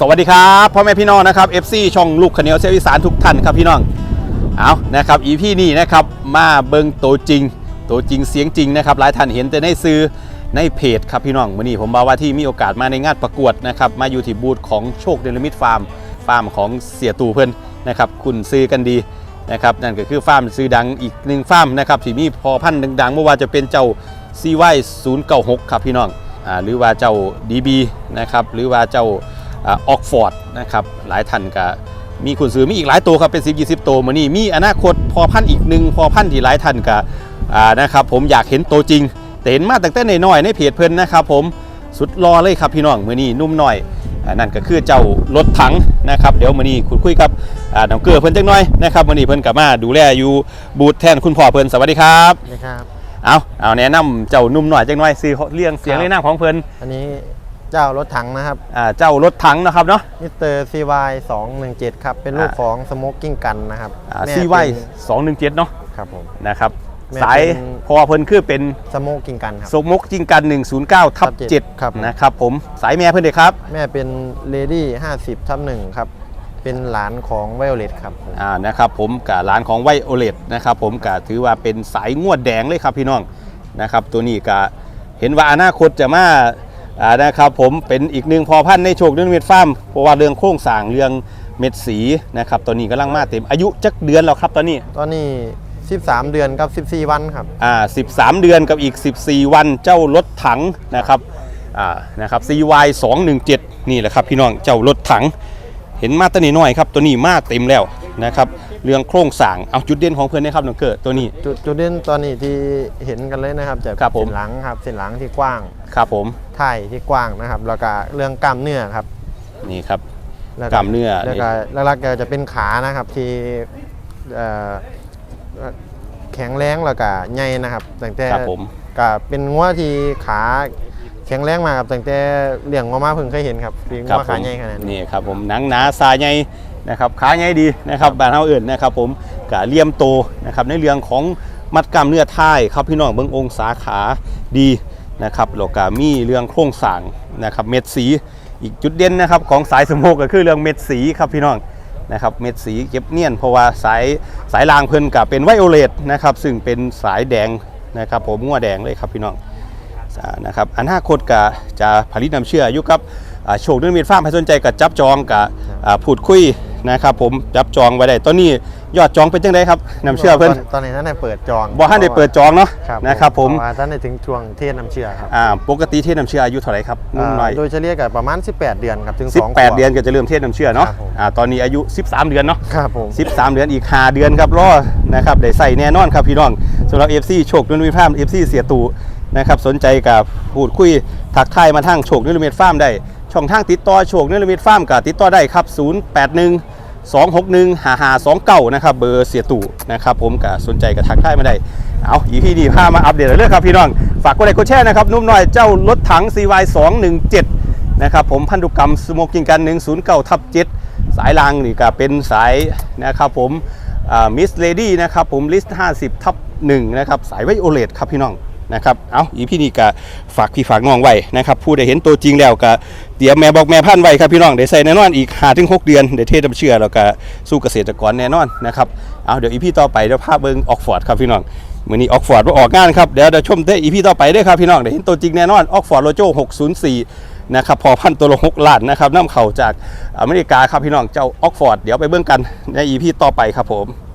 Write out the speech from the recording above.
สวัสดีครับพ่อแม่พี่น้องนะครับ FC ช่องลูกขเหนียวเซลวิสานทุกท่านครับพี่น้องเอานะครับอีพี่นี่นะครับมาเบิงตัวจริงตัวจริงเสียงจริงนะครับหลายท่านเห็นแต่ในซื้อในเพจครับพี่น้องวันนี้ผมบอกว่าที่มีโอกาสมาในงานประกวดนะครับมาอยู่ที่บูธของโชคเดลมิดฟาร์มฟาร์มของเสียตู่เพื่อนนะครับคุณซื้อกันดีนะครับนั่นก็คือฟาร์มซื้อดังอีกหนึ่งฟาร์มนะครับที่มีพอพันธุ์ดังๆไม่ว่าจะเป็นเจ้า CY 096 ครับพี่น้องอ่าหรือว่าเจ้า DB นะครับหรือว่าเจ้า ออกฟอร์ดนะครับหลายท่านก็มีคุณซื้อมีอีกหลายตัวครับเป็น 10 20 ตัวมานี่มีอนาคตพอพันธุ์อีกหนึ่งพอพันธุ์ที่หลายท่านก็อ่านะครับผมอยากเห็นตัวจริง แต่เห็นมาตั้งแต่น้อยๆในเพจเพิ่นนะครับผมสุดรอเลยครับพี่น้องมือนี้นุ่มหน่อยอานั่นก็คือเจ้ารถถังนะครับ เดี๋ยวมือนี้คุณคุยกับอ่าน้องเกลือเพิ่นจังน้อยนะครับมือนี้เพิ่นกลับมาดูแลอยู่บูธแทนคุณพ่อเพิ่นสวัสดีครับนะครับเอาเอาแนะนำเจ้านุ่มหน่อยจังน้อยซื้อเรียงเสียงครับเรียงหน้าของเพิ่นอันนี้ เจ้ารถถังนะครับอ่าเจ้ารถถังนะครับเนาะมิสเตอร์ซีวายสองหนึ่งเจ็ดครับ เป็นลูกอ่าของสโมกกิ้งกันนะครับแม่ซีไวเป็นสองหนึ่งเจ็ดเนาะครับผมนะครับแม่สายเป็นพอเพิ่นคือเป็นสโมกกิ้งกันครับสมกจริงกัน 109ทับทับเจ็ดครับ7นะครับผมสายแม่เพิ่นเด็กครับ แม่เป็นเลดี้ห้าสิบทับหนึ่งครับเป็นหลานของไวโอเลตครับผมอ่านะครับผมกับร้านของไวโอเลตนะครับผมก็ถือว่าเป็นสายงวดแดงเลยครับพี่น้องนะครับตัวนี้ก็เห็นว่าอนาคตจะมาอ่า นะครับผมเป็นอีกหนึ่งพอพันธุ์ในโชคเรื่องเม็ดฟาร์มเพราะว่าเรื่องโครงสร้างเรื่องเม็ดสีนะครับตัวนี้กำลังมาเต็มอายุจักเดือนแล้วครับตอนนี้ตอนนี้13 เดือนกับ 14 วันครับอ่า13 เดือนกับอีก 14 วันเจ้ารถถังนะครับอ่านะครับ CY 217นี่แหละครับพี่น้องเจ้ารถถัง เห็นมาแตัวนี้น้อยครับตัวนี้มาเต็มแล้ว นะครับ เรื่องโครงสร้างเอาจุดเด่นของเพื่อนนะครับน้องเกิดตัวนี้ จุดจุดเด่นตอนนี้ที่เห็นกันเลยนะครับจะครับผม เส้นหลังครับเส้นหลังที่กว้างครับผมถ่ายที่กว้างนะครับ แล้วก็เรื่องกล้ามเนื้อครับนี่ครับ แล้วกล้ามเนื้อ แล้วก็หลักๆก็จะเป็นขานะครับที่เอ่อแข็งแรงแล้วก็ใหญ่นะครับตั้งแต่ครับผมก็เป็นงัวที่ขาแข็งแรงมากครับตั้งแต่เลี้ยงงัวมาเพิ่งเคยเห็นครับที่ครังัวผขามใหญ่ขนาดนี้ นี่ครับผมหนังหนาสายใหญ่ นะครับขาใหญ่ดีนะครับบ้านเฮาอื่นนะครับผมกะเลี่ยมโตนะครับในเรื่องของมัดกล้ามเนื้อท้ายครับพี่น้องเบิ่งองศาขาดีนะครับแล้วก็มีเรื่องโครงสร้างนะครับเม็ดสีอีกจุดเด่นนะครับของสายสโมกก็คือเรื่องเม็ดสีครับพี่น้องนะครับเม็ดสีเก็บเนียนเพราะว่าสายสายรางเพิ่นกับเป็นไวโอเลตนะครับซึ่งเป็นสายแดงนะครับผมงัวแดงเลยครับพี่น้องนะครับอันาคตก็จะผลิตน้ำเชื่ออยู่กับโชคเรื่องมีฟาร์มให้สนใจกับจับจองกับพูดคุย นะครับผมจับจองไว้ได้ตอนนี้ยอดจองเป็นจังไดครับน้ำเชื่อเพิ่นตตอนนี้ท่านได้เปิดจองบ่ทันได้เปิดจองเนาะครับนะครับผมเพาะว่าท่านได้ถึงช่วงเทศน้ำเชื่อครับอ่าปกติเทศน้ำเชื่ออายุเท่าไหร่ครับนุ่มหน่อยาโดยเฉลี่ยกับประมาณ 18 เดือนครับถึง2ขวบ18 เดือนก็จะเริ่มเทศน้ำเชื่อเนาะครับผมอ่าตอนนี้อายุ 13 เดือนเนาะครับผม13 เดือนอีก5เดือนครับรอนะครับได้ใส่แน่นอนครับพี่น้องสำหรับ FC โชคนุ่นวิฟาร์ม FC เสียตูนะครับสนใจกับพูดคุยทักทายมาทางโชคนุ่นวิฟาร์มได้ ช่องทางติดต่อโชคนุ่นวิฟาร์มกับติดต่อได้ครับ 081 261 5529 นะครับ เบอร์เสียตู่นะครับ ผมกับสนใจกับทักทายมาได้ เอาอีพีดีพามาอัปเดตเรื่องครับพี่น้อง ฝากกดไลค์กดแชร์นะครับ นุ่มหน่อยเจ้ารถถัง CY 217นะครับ ผมพันธุกรรมสโมกิงกัน 109ทับ7สายรางนี่ก็เป็นสายนะครับผมมิสเลดี้นะครับผมลิสต์50ทับ1นะครับ สายไวโอเลตครับพี่น้อง นะครับเอาอีพี่นี่ก็ฝากพี่ฝากน้องไว้นะครับผู้ได้เห็นตัวจริงแล้วก็เตรียมแม่บอกแม่พันไว้ครับพี่น้องได้ใส่แน่นอนอีก5ถึง6เดือนได้เทศน้ำเชื่อแล้วก็สู้เกษตรกรแน่นอนนะครับเอาเดี๋ยวอีพี่ต่อไปเดี๋ยวพาพเบิงออกฟอร์ดครับพี่น้องมือนี้ออกฟอร์ดว่าออกงานครับเดี๋ยวเดี๋ยวชมได้อีพี่ต่อไปด้วยครับพี่น้องได้เห็นตัวจริงแน่นอนออกฟอร์ดโลโจ604นะครับพอพันตัวละหกล้านนะครับน้ำเข่าจากอเมริกาครับพี่น้องเจ้าออกฟอร์ดเดี๋ยวไปเบื้องกันในอีพีต่อไปครับผม